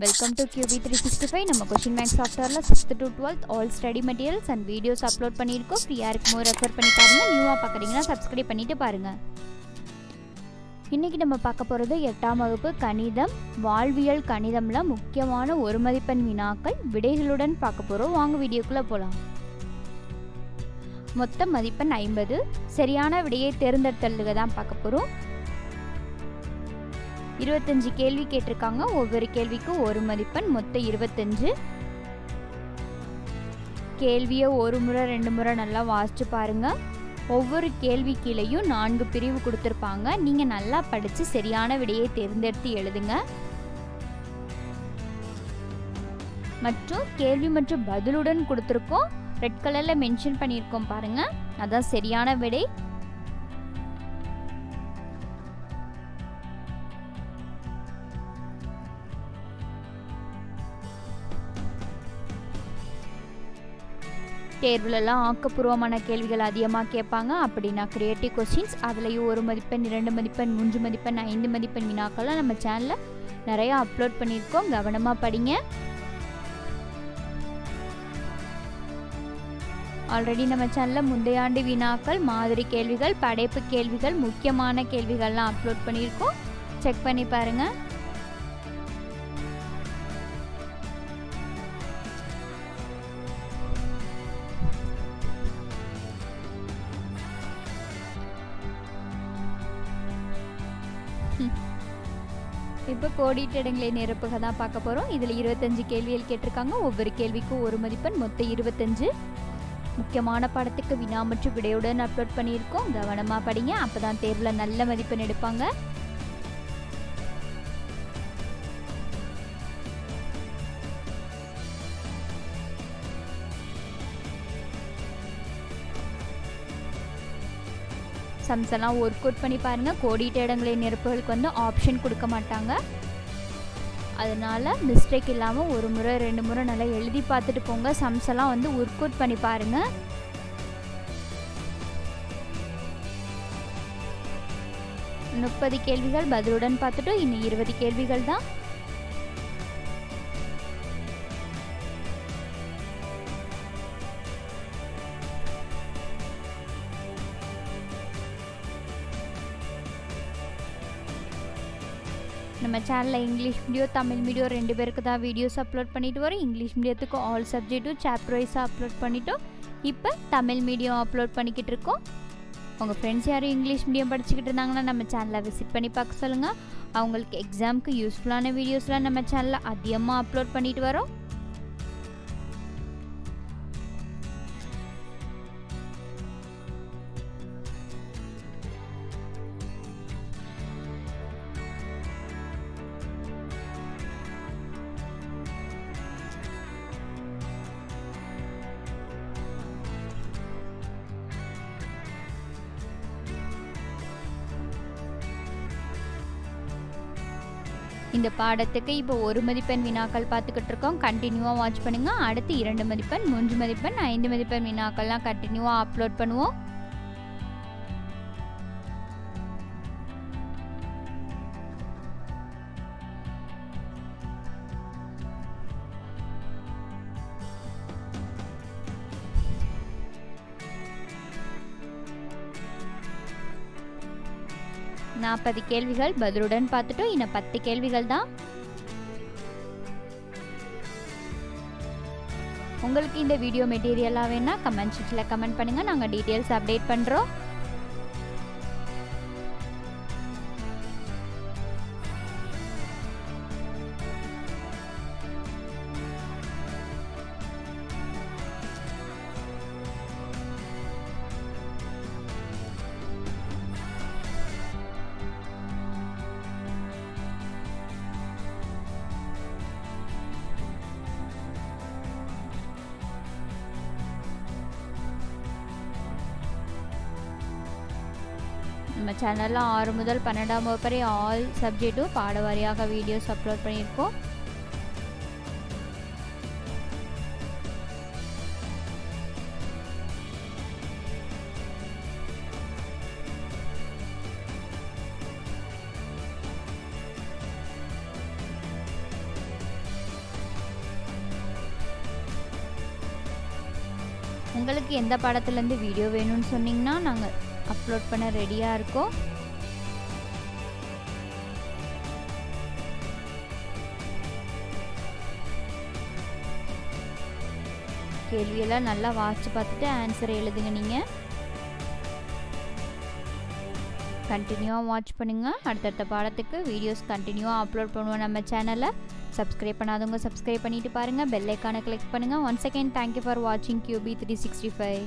Welcome to QB three sixty five நம்ம question bank சாஃப்ட்வேரில் sixth to twelfth all study materials and videos upload பண்ணியிருக்கோம். ஃப்ரீயாக இருக்கும்போது refer பண்ணி பாருங்கள் நியூவாக பார்க்குறீங்கன்னா சப்ஸ்கிரைப் பண்ணிட்டு பாருங்கள் இன்றைக்கி நம்ம பார்க்க போகிறது எட்டாம் வகுப்பு கணிதம். வாழ்வியல் கணிதமில் முக்கியமான ஒரு மதிப்பெண் வினாக்கள். விடைகளுடன் பார்க்க போகிறோம் வாங்க வீடியோக்குள்ளே போகலாம் மொத்த மதிப்பெண் ஐம்பது. சரியான விடையை தேர்ந்தெடுத்தல்லுக தான் பார்க்க போகிறோம் இருபத்தஞ்சு கேள்வி கேட்டிருக்காங்க. ஒவ்வொரு கேள்விக்கும் ஒரு மதிப்பெண் மொத்தம் இருபத்தஞ்சு. கேள்வியை ஒரு முறை ரெண்டு முறை நல்லா வாசிச்சு பாருங்க. ஒவ்வொரு கேள்வி கீழேயும் நான்கு பிரிவு கொடுத்துருப்பாங்க. நீங்கள் நல்லா படித்து சரியான விடையை தேர்ந்தெடுத்து எழுதுங்க. மற்றும் கேள்வி மற்றும் பதிலுடன் கொடுத்துருக்கோம். ரெட் கலரில் மென்ஷன் பண்ணியிருக்கோம் பாருங்க. அதான் சரியான விடை. தேர்வுலலாம் ஆக்கப்பூர்வமான கேள்விகள் அதிகமாக கேட்பாங்க. அப்படின்னா க்ரியேட்டிவ் கொஸ்டின்ஸ் அதுலேயும் ஒரு மதிப்பெண் இரண்டு மதிப்பெண் மூன்று மதிப்பெண் ஐந்து மதிப்பெண் வினாக்கள்லாம் நம்ம சேனலில் நிறையா அப்லோட் பண்ணியிருக்கோம். கவனமாக படிங்க. ஆல்ரெடி நம்ம சேனலில் முந்தைய ஆண்டு வினாக்கள் மாதிரி கேள்விகள் படைப்பு கேள்விகள் முக்கியமான கேள்விகள்லாம் அப்லோட் பண்ணியிருக்கோம். செக் பண்ணி பாருங்கள் இப்போ கோடிட்டடங்களை நிரப்புக தான் பார்க்க போகிறோம் இதில் இருபத்தஞ்சு கேள்விகள் கேட்டிருக்காங்க. ஒவ்வொரு கேள்விக்கும் ஒரு மதிப்பெண் மொத்தம் இருபத்தஞ்சு. முக்கியமான பாடத்துக்கு வினா மற்றும் விடையுடன் அப்லோட் பண்ணியிருக்கோம். கவனமாக படிங்க. அப்போ தான் தேர்வில் நல்ல மதிப்பெண் எடுப்பாங்க. சம்ஸ் எல்லாம் ஒர்க் அவுட் பண்ணி பாருங்கள் கோடிட்ட இடங்களை நெருப்புகளுக்கு வந்து ஆப்ஷன் கொடுக்க மாட்டாங்க. அதனால் மிஸ்டேக் இல்லாமல் ஒரு முறை ரெண்டு முறை நல்லா எழுதி பார்த்துட்டு போங்க. சம்ஸ் எல்லாம் வந்து ஒர்க் அவுட் பண்ணி பாருங்கள் முப்பது கேள்விகள் பதிலுடன் பார்த்துட்டோம் இன்னும் இருபது கேள்விகள் தான். நம்ம சேனலில் இங்கிலீஷ் மீடியம் தமிழ் மீடியம் ரெண்டு பேருக்கு தான் வீடியோஸ் அப்லோட் பண்ணிட்டு வரோம். இங்கிலீஷ் மீடியத்துக்கு ஆல் சப்ஜெக்ட்டும் சாப்டர் வைஸாக அப்லோட் பண்ணிட்டோம். இப்போ தமிழ் மீடியம் அப்லோட் பண்ணிக்கிட்டு இருக்கோம். உங்கள் ஃப்ரெண்ட்ஸ் யாரும் இங்கிலீஷ் மீடியம் படிச்சுக்கிட்டு இருந்தாங்கன்னா நம்ம சேனலை விசிட் பண்ணி பார்க்க சொல்லுங்கள் அவங்களுக்கு எக்ஸாமுக்கு யூஸ்ஃபுல்லான வீடியோஸ்லாம் நம்ம சேனலில் அதிகமாக அப்லோட் பண்ணிட்டு வரோம். இந்த பாடத்துக்கு இப்போ ஒரு மதிப்பெண் வினாக்கள் பார்த்துக்கிட்டு இருக்கோம் கண்டினியூவாக வாட்ச் பண்ணுங்கள் அடுத்து இரண்டு மதிப்பெண் மூன்று மதிப்பெண் ஐந்து மதிப்பெண் வினாக்கள்லாம் கண்டினியூவாக அப்லோட் பண்ணுவோம். நாற்பது கேள்விகள். பதிலுடன் பார்த்துட்டோம். இன்னும் பத்து கேள்விகள் தான். உங்களுக்கு இந்த வீடியோ மெட்டீரியலாக வேணால் கமெண்ட் செக்ஷனில் கமெண்ட் பண்ணுங்கள் நாங்கள் டீட்டெயில்ஸ் அப்டேட் பண்ணுறோம் நம்ம சேனலில் ஆறு முதல் பன்னெண்டாம் வகுப்பறை ஆல் சப்ஜெக்ட்டும் பாட வாரியாக வீடியோஸ் அப்லோட் பண்ணியிருக்கோம். உங்களுக்கு எந்த படத்துலேருந்து வீடியோ வேணும்னு சொன்னீங்கன்னா நாங்கள் அப்லோட் பண்ண ரெடியாக இருக்கோம். கேள்வியெல்லாம் நல்லா வாசித்து பார்த்துட்டு ஆன்சர் எழுதுங்க நீங்கள் கண்டினியூவாக வாட்ச் பண்ணுங்கள் அடுத்தடுத்த பாடத்துக்கு வீடியோஸ் கண்டினியூவாக அப்லோட் பண்ணுவோம் நம்ம சேனலில் சப்ஸ்கிரைப் பண்ணாதவங்க சப்ஸ்கிரைப் பண்ணிட்டு பாருங்கள் பெல்லைக்கானை கிளிக் பண்ணுங்கள் one second thank you for வாட்சிங் கியூபி த்ரீ சிக்ஸ்டி ஃபைவ்